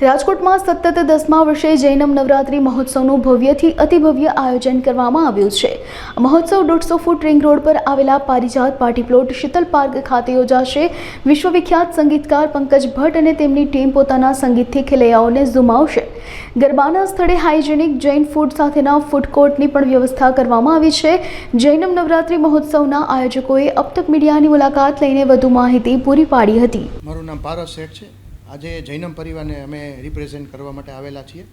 રાજકોટમાં સતત દસમા વર્ષે જૈનમ નવરાત્રિ મહોત્સવનું ભવ્યથી અતિભવ્ય આયોજન કરવામાં આવ્યું છે. મહોત્સવ દોઢસો ફૂટ રિંગ રોડ પર આવેલા Parijat party plot Sheetal park ખાતે યોજાશે. વિશ્વવિખ્યાત સંગીતકાર પંકજ ભટ્ટ અને તેમની ટીમ પોતાના સંગીતથી ખેલૈયાઓને ઝુમાવશે ગરબાના સ્થળે હાઇજેનિક જૈન ફૂડ સાથેના ફૂડ કોર્ટની પણ વ્યવસ્થા કરવામાં આવી છે. જૈનમ નવરાત્રિ મહોત્સવના આયોજકોએ અબતક મીડિયાની મુલાકાત લઈને વધુ માહિતી પૂરી પાડી હતી. મારું નામ પારસ છે. આજે જૈનમ પરિવારને અમે રિપ્રેઝેન્ટ કરવા માટે આવેલા છીએ.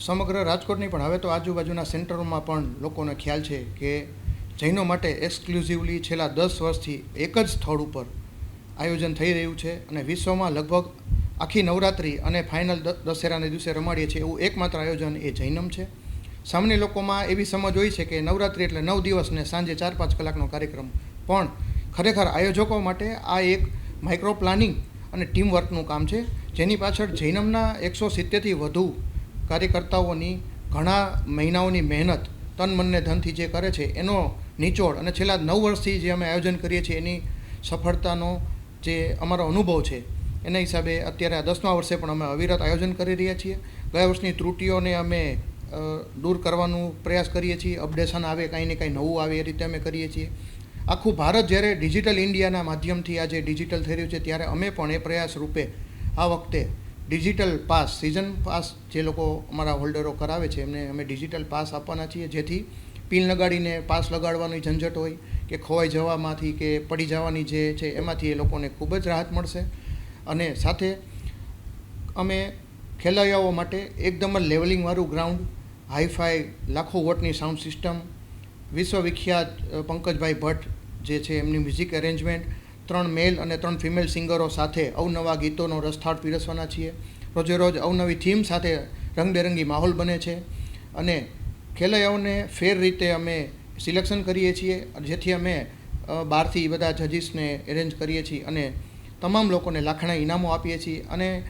સમગ્ર રાજકોટની પણ હવે તો આજુબાજુના સેન્ટરોમાં પણ લોકોને ખ્યાલ છે કે જૈનો માટે એક્સક્લુઝિવલી છેલ્લા દસ વર્ષથી એક જ સ્થળ ઉપર આયોજન થઈ રહ્યું છે અને વિશ્વમાં લગભગ આખી નવરાત્રિ અને ફાઇનલ દશેરાને દિવસે રમાડીએ છીએ એવું એકમાત્ર આયોજન એ જૈનમ છે. સામાન્ય લોકોમાં એવી સમજ હોય છે કે નવરાત્રિ એટલે નવ દિવસ ને સાંજે ચાર પાંચ કલાકનો કાર્યક્રમ. પણ ખરેખર આયોજકો માટે આ એક માઇક્રો પ્લાનિંગ અને ટીમ વર્કનું કામ છે. જેની પાછળ જૈનમના એકસો સિત્તેરથી વધુ કાર્યકર્તાઓની ઘણા મહિનાઓની મહેનત, તન મનને ધનથી જે કરે છે, એનો નિચોડ અને છેલ્લા નવ વર્ષથી જે અમે આયોજન કરીએ છીએ, એની સફળતાનો જે અમારો અનુભવ છે, એના હિસાબે અત્યારે આ દસમા વર્ષે પણ અમે અવિરત આયોજન કરી રહ્યા છીએ. ગયા વર્ષની ત્રુટીઓને અમે દૂર કરવાનું પ્રયાસ કરીએ છીએ. અપડેશન આવે, કાંઈ ને કાંઈ નવું આવે એ રીતે અમે કરીએ છીએ. આખું ભારત જ્યારે ડિજિટલ ઇન્ડિયાના માધ્યમથી આજે ડિજિટલ થઈ રહ્યું છે, ત્યારે અમે પણ એ પ્રયાસ રૂપે આ વખતે ડિજિટલ પાસ સિઝન પાસ જે લોકો અમારા હોલ્ડરો કરાવે છે, એમને અમે ડિજિટલ પાસ આપવાના છીએ, જેથી પિન લગાડીને પાસ લગાડવાની ઝંઝટ હોય કે ખોવાઈ જવામાંથી કે પડી જવાની જે છે, એમાંથી એ લોકોને ખૂબ જ રાહત મળશે. અને સાથે અમે ખેલૈયાઓ માટે એકદમ જ લેવલિંગવાળું ગ્રાઉન્ડ હાઈફાઈ લાખો વોટની સાઉન્ડ સિસ્ટમ વિશ્વવિખ્યાત પંકજભાઈ ભટ્ટ જે છે એમની મ્યુઝિક એરેન્જમેન્ટ ત્રણ મેલ અને ત્રણ ફિમેલ સિંગરો સાથે અવનવા ગીતોનો રસથાળ પીરસવાના છીએ. રોજે રોજ અવનવી થીમ સાથે રંગબેરંગી માહોલ બને છે અને ખેલૈયાઓને ફેર રીતે અમે સિલેક્શન કરીએ છીએ, જેથી અમે બહારથી બધા જજીસને એરેન્જ કરીએ છીએ અને તમામ લોકોને લાખણા ઇનામો આપીએ છીએ. અને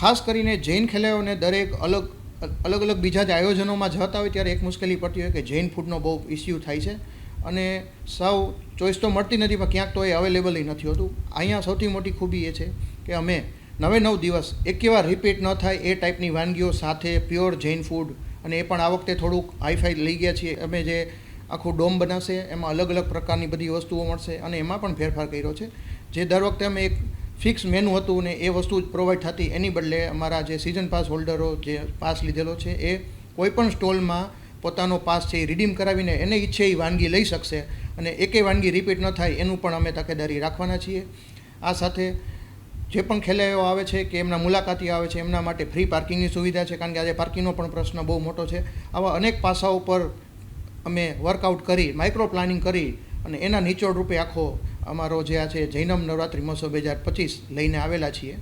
ખાસ કરીને જૈન ખેલૈયાઓને દરેક અલગ અલગ અલગ બીજા જ આયોજનોમાં જતા હોય ત્યારે એક મુશ્કેલી પડતી હોય કે જૈન ફૂડનો બહુ ઇસ્યુ થાય છે. અને સાવ ચોઈસ તો મળતી નથી, પણ ક્યાંક તો એ અવેલેબલ નથી હોતું. અહીંયા સૌથી મોટી ખૂબી એ છે કે અમે નવે નવ દિવસ એક વાર રિપીટ ન થાય એ ટાઈપની વાનગીઓ સાથે પ્યોર જૈન ફૂડ અને એ પણ આ વખતે થોડુંક હાઈફાઈ લઈ ગયા છીએ. અમે જે આખું ડોમ બનાવશે, એમાં અલગ અલગ પ્રકારની બધી વસ્તુઓ મળશે અને એમાં પણ ફેરફાર કર્યો છે. જે દર વખતે અમે એક ફિક્સ મેનુ હતું ને એ વસ્તુ જ પ્રોવાઈડ થતી. એની બદલે અમારા જે સિઝન પાસ હોલ્ડરો જે પાસ લીધેલો છે, એ કોઈપણ સ્ટોલમાં પોતાનો પાસ છે એ રિડીમ કરાવીને એને ઈચ્છે એ વાનગી લઈ શકશે. અને એકેય વાનગી રિપીટ ન થાય એનું પણ અમે તકેદારી રાખવાના છીએ. આ સાથે જે પણ ખેલૈયાઓ આવે છે કે એમના મુલાકાતી આવે છે, એમના માટે ફ્રી પાર્કિંગની સુવિધા છે, કારણ કે આજે પાર્કિંગનો પણ પ્રશ્ન બહુ મોટો છે. આવા અનેક પાસાઓ પર અમે વર્કઆઉટ કરી માઇક્રો પ્લાનિંગ કરી અને એના નિચોડ રૂપે આખો અમારો જે આ છે જૈનમ નવરાત્રિ મહોત્સવ બે હજાર પચીસ લઈને આવેલા છીએ.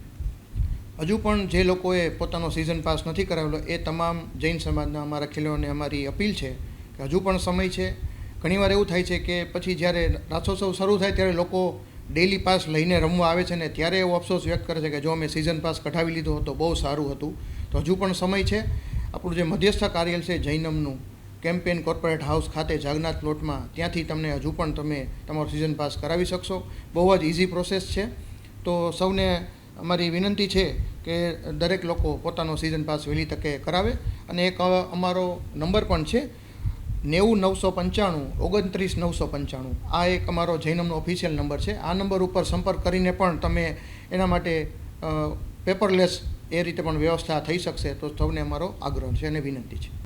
હજુ પણ જે લોકોએ પોતાનો સિઝન પાસ નથી કરાવેલો, એ તમામ જૈન સમાજના અમારા ખેલોને અમારી અપીલ છે કે હજુ પણ સમય છે. ઘણીવાર એવું થાય છે કે પછી જ્યારે રાસોત્સવ શરૂ થાય ત્યારે લોકો ડેલી પાસ લઈને રમવા આવે છે ને ત્યારે એવો અફસોસ વ્યક્ત કરે છે કે જો અમે સિઝન પાસ કઢાવી લીધો હતો બહુ સારું હતું. તો હજુ પણ સમય છે. આપણું જે મધ્યસ્થ કાર્યાલય છે જૈનમનું કેમ્પેન કોર્પોરેટ હાઉસ ખાતે જાગનાથ પ્લોટમાં ત્યાંથી તમને હજુ પણ તમે તમારો સિઝન પાસ કરાવી શકશો. બહુ જ ઇઝી પ્રોસેસ છે. તો સૌને અમારી વિનંતી છે કે દરેક લોકો પોતાનો સિઝન પાસ વહેલી તકે કરાવે. અને એક અમારો નંબર પણ છે નેવું નવસો પંચાણું, ઓગણત્રીસ નવસો પંચાણું. આ એક અમારો જૈનમનો ઓફિશિયલ નંબર છે. આ નંબર ઉપર સંપર્ક કરીને પણ તમે એના માટે પેપરલેસ એ રીતે પણ વ્યવસ્થા થઈ શકશે તો સૌને અમારો આગ્રહ છે અને વિનંતી છે.